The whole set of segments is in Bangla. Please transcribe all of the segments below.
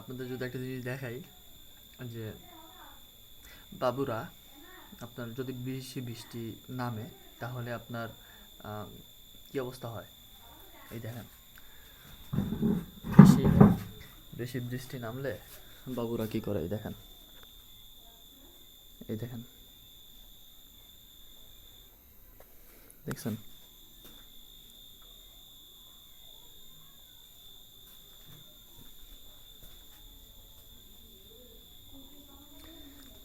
আপনাদের যদি একটা জিনিস দেখাই, যে বাবুরা আপনার যদি বেশি বৃষ্টি নামে, তাহলে আপনার কি অবস্থা হয়? এই দেখেন। বেশি বেশি বৃষ্টি নামলে বাবুরা কি করে? এই দেখেন। এই দেখেন। দেখছেন?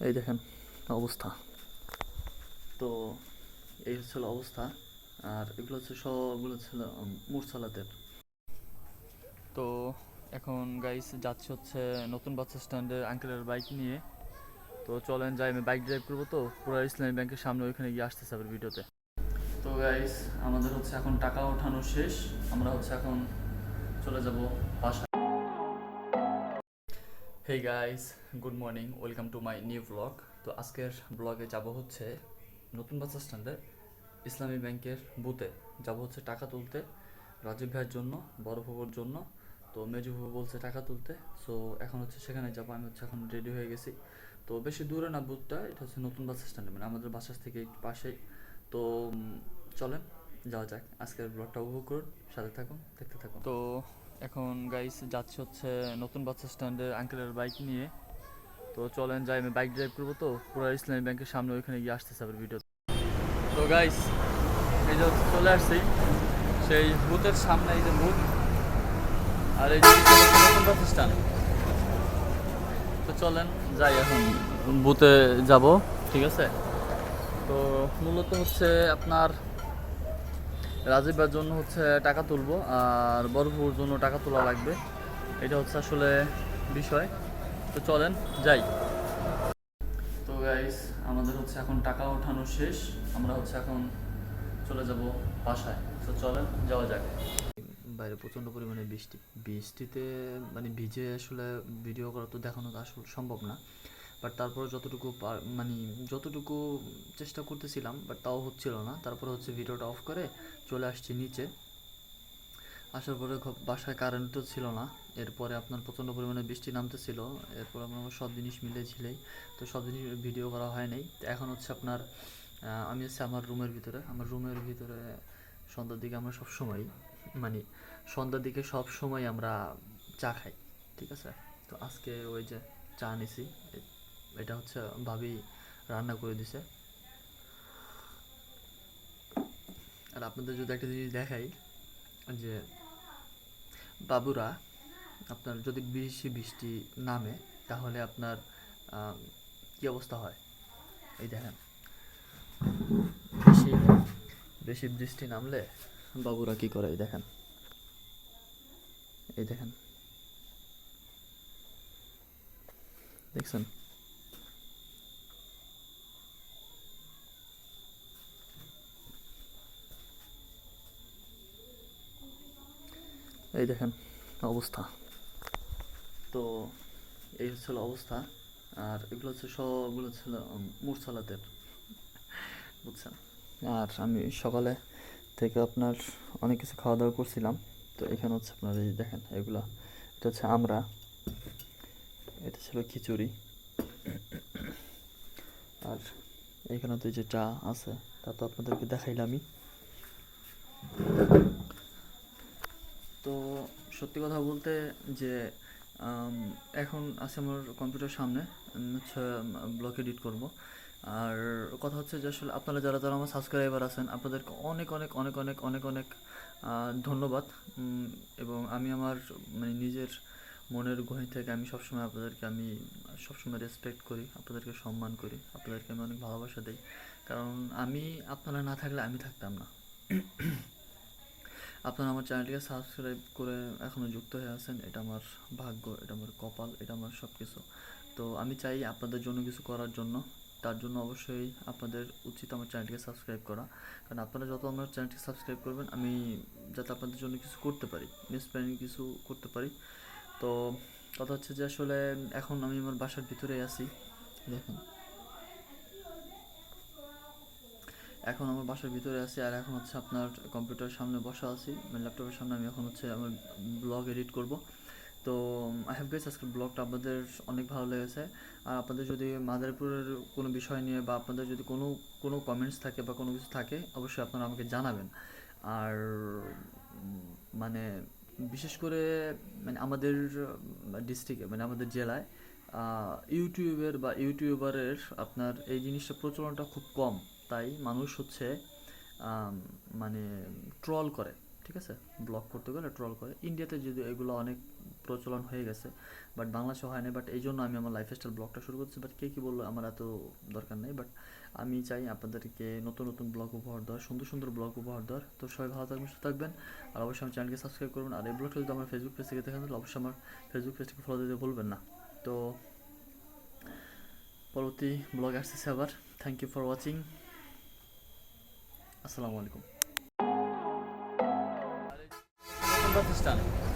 এই দেখেন, অবস্থা। তো এই হচ্ছিল অবস্থা, আর এগুলো হচ্ছে সবগুলো ছিল মুরসালাতের তো এখন গাইস যাচ্ছে হচ্ছে নতুন বাস স্ট্যান্ডে আঙ্কেলের বাইক নিয়ে। তো চলেন যাই, আমি বাইক ড্রাইভ করব তো, পুরো ইসলামী ব্যাংকের সামনে ওইখানে গিয়ে আসতেছে আবার ভিডিওতে। তো গাইস আমাদের হচ্ছে এখন টাকা ওঠানো শেষ, আমরা হচ্ছে এখন চলে যাব বাসায়। Hey guys good morning welcome to my new blog তো আজকের ব্লগে যাব হচ্ছে নতুন বাস স্ট্যান্ডে ইসলামী ব্যাংকের বুথে যাব হচ্ছে টাকা তুলতে, রাজীব ভাইয়ের জন্য, বড় ফুপুর জন্য। তো মেজু ফুপু বলছে টাকা তুলতে সো এখন হচ্ছে সেখানে যাব, আমি হচ্ছে এখন রেডি হয়ে গেছি। তো বেশি দূরে না বুথটা এটা হচ্ছে নতুন বাস স্ট্যান্ডে মানে আমাদের বাসার থেকে পাশেই। তো চলেন, যাওয়া যাক, আজকের ব্লগটা উপভোগ করুন, সাথে থাকুন, দেখতে থাকুন। তো এখন গাইস যাচ্ছে হচ্ছে নতুন বাস স্ট্যান্ডে আঙ্কেলের বাইক নিয়ে। তো চলেন যাই, আমি বাইক ড্রাইভ করব তো। পুরো ইসলামী ব্যাংকের সামনে ওইখানে গিয়ে আসতেছে আবার ভিডিও তো। গাইস এই যে চলে আসছি। সেই বুথের সামনে এই যে বুথ আর এই যে নতুন বাস স্ট্যান্ড তো চলেন যাই এখন। বুথে যাব, ঠিক আছে? তো মূলত হচ্ছে আপনার রাজীবের জন্য হচ্ছে টাকা তুলবো, আর বরফুর জন্য টাকা তোলা লাগবে। এটা হচ্ছে আসলে বিষয়। তো চলেন, যাই। তো গাইস আমাদের হচ্ছে এখন টাকা ওঠানো শেষ। আমরা হচ্ছে এখন চলে যাব বাসায়। তো চলেন, যাওয়া যাক। বাইরে প্রচণ্ড পরিমাণে বৃষ্টি বৃষ্টিতে মানে ভিজে আসলে ভিডিও করা তো দেখানো আসলে সম্ভব না। বাট তারপরে যতটুকু মানে যতটুকু চেষ্টা করতেছিলাম বাট তাও হচ্ছিল না। তারপরে হচ্ছে ভিডিওটা অফ করে চলে আসছি নিচে। আসার পরে বাসায় কারেন্টও ছিল না। এরপরে আপনার প্রচণ্ড পরিমাণে বৃষ্টি নামতেছিল। এরপর আমরা সব জিনিস মিলে ঝিলেই। তো সব জিনিস ভিডিও করা হয় নাই। এখন হচ্ছে আপনার আমি হচ্ছে আমার রুমের ভিতরে। আমার রুমের ভিতরে সন্ধ্যার দিকে আমরা সব সময় মানে সন্ধ্যার দিকে সব সময় আমরা চা খাই। ঠিক আছে? তো আজকে ওই যে চা নিছি। এটা হচ্ছে ভাবি রান্না করে দিছে। আর আপনাদের যদি একটা জিনিস দেখাই, যে বাবুরা আপনার যদি বেশি বৃষ্টি নামে, তাহলে আপনার কি অবস্থা হয়? এই দেখেন। বেশি বেশি বৃষ্টি নামলে বাবুরা কি করে? এই দেখেন। এই দেখেন। দেখছেন? এই দেখেন, অবস্থা। তো এই হচ্ছিল অবস্থা। আর এগুলো হচ্ছে সবগুলো ছিল মুরসালাতের বুঝছেন? আর আমি সকালে থেকে আপনার অনেক কিছু খাওয়া দাওয়া করছিলাম। তো এখানে হচ্ছে আপনার এই দেখেন, এগুলা, এটা হচ্ছে আমরা, এটা ছিল খিচুড়ি। আর এখানে তো যে চা আছে, তা তো আপনাদেরকে দেখাইলামই তো সত্যি কথা বলতে যে এখন আছে আমার কম্পিউটার সামনে হচ্ছে ব্লগ এডিট করব। আর কথা হচ্ছে যে আসলে আপনারা যারা যারা আমার সাবস্ক্রাইবার আছেন, আপনাদেরকে অনেক অনেক অনেক অনেক অনেক অনেক ধন্যবাদ। এবং আমি আমার মানে নিজের মনের গহীন থেকে আমি সবসময় আপনাদেরকে, আমি সবসময় রেসপেক্ট করি, আপনাদেরকে সম্মান করি, আপনাদেরকে আমি অনেক ভালোবাসা দিই। কারণ আমি, আপনারা না থাকলে আমি থাকতাম না। আপনারা আমার চ্যানেলটিকে সাবস্ক্রাইব করে এখনও যুক্ত হয়ে আছেন, এটা আমার ভাগ্য, এটা আমার কপাল, এটা আমার সব কিছু তো আমি চাই আপনাদের জন্য কিছু করার জন্য, তার জন্য অবশ্যই আপনাদের উচিত আমার চ্যানেলটিকে সাবস্ক্রাইব করা। কারণ আপনারা যত আমার চ্যানেলটিকে সাবস্ক্রাইব করবেন, আমি যাতে আপনাদের জন্য কিছু করতে পারি নিউজ প্ল্যানিং কিছু করতে পারি। তো কথা হচ্ছে যে আসলে এখন আমি আমার বাসার ভিতরেই আছি, দেখুন। এখন আমার বাসার ভিতরে আছি আর এখন হচ্ছে আপনার কম্পিউটারের সামনে বসা আছি। মানে ল্যাপটপের সামনে আমি এখন হচ্ছে আমার ব্লগ এডিট করব। তো আই হ্যাভ গেস আজকের ব্লগটা আপনাদের অনেক ভালো লেগেছে। আর আপনাদের যদি মাদারীপুরের কোনো বিষয় নিয়ে বা আপনাদের যদি কোনো কোনো কমেন্টস থাকে বা কোনো কিছু থাকে, অবশ্যই আপনারা আমাকে জানাবেন। আর মানে বিশেষ করে মানে আমাদের ডিস্ট্রিক্টে মানে আমাদের জেলায় ইউটিউবের বা ইউটিউবারের আপনার এই জিনিসটা প্রচলনটা খুব কম। তাই মানুষ হচ্ছে মানে ট্রল করে, ঠিক আছে? ব্লগ করতে গেলে ট্রল করে। ইন্ডিয়াতে যদি এগুলো অনেক প্রচলন হয়ে গেছে বাট বাংলাদেশে হয় না বাট এই জন্য আমি আমার লাইফস্টাইল ব্লগটা শুরু করছি। বাট কে কী বলল আমার এত দরকার নেই বাট আমি চাই আপনাদেরকে নতুন নতুন ব্লগ উপহার দেওয়ার, সুন্দর সুন্দর ব্লগ উপহার দেওয়ার। তো সবাই ভালো থাকবেন, সুস্থ থাকবেন। আর অবশ্যই আমার চ্যানেলকে সাবস্ক্রাইব করবেন। আর এই ব্লগটা যদি আমার ফেসবুক পেজ থেকে দেখেন, তাহলে অবশ্যই আমার ফেসবুক পেজটাকে ফলো দিতে ভুলবেন না। তো পরবর্তী ব্লগ আসতেছে আবার। থ্যাংক ইউ ফর ওয়াচিং আসসালামু আলাইকুম। স্ট্যান্ড